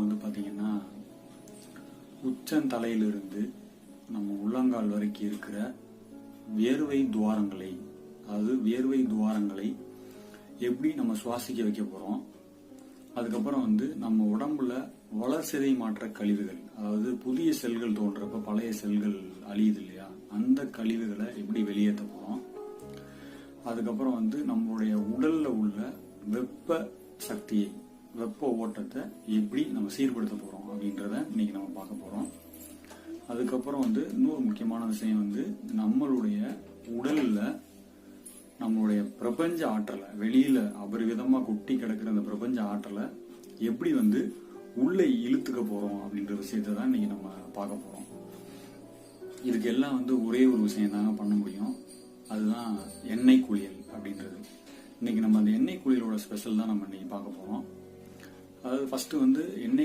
வந்து பார்த்தீங்கன்னா உச்சந்தலையிலிருந்து நம்ம உள்ளங்கால் வரைக்கும் இருக்கிற வேர்வை துவாரங்களை அதாவது வேர்வை துவாரங்களை எப்படி நம்ம சுவாசிக்க வைக்க போகிறோம் அதுக்கப்புறம் வந்து நம்ம உடம்புல வளர்சிதை மாற்ற கழிவுகள் அதாவது புதிய செல்கள் தோன்றப்ப பழைய செல்கள் அழியுது இல்லையா? அந்த கழிவுகளை எப்படி வெளியேற்ற போகிறோம் அதுக்கப்புறம் வந்து நம்மளுடைய உடலில் உள்ள வெப்ப சக்தியை வெப்ப ஓட்டத்தை எப்படி நம்ம சீர்படுத்த போகிறோம் அப்படின்றத இன்னைக்கு நம்ம பார்க்க போகிறோம் அதுக்கப்புறம் வந்து இன்னொரு முக்கியமான விஷயம் வந்து நம்மளுடைய உடலில் நம்மளுடைய பிரபஞ்ச ஆற்றலை வெளியில் அபரிவிதமாக கொட்டி கிடக்கிற அந்த பிரபஞ்ச ஆற்றலை எப்படி வந்து உள்ளே இழுத்துக்க போகிறோம் அப்படின்ற விஷயத்தை தான் இன்னைக்கு நம்ம பார்க்க போகிறோம் இதுக்கு எல்லாம் வந்து ஒரே ஒரு விஷயம் தாங்க பண்ண முடியும்? அதுதான் எண்ணெய் குளியல் அப்படின்றது. இன்னைக்கு நம்ம அந்த எண்ணெய் குளியலோட ஸ்பெஷல் தான் நம்ம இன்னைக்கு பார்க்க போகிறோம் அதாவது ஃபர்ஸ்ட் வந்து என்னை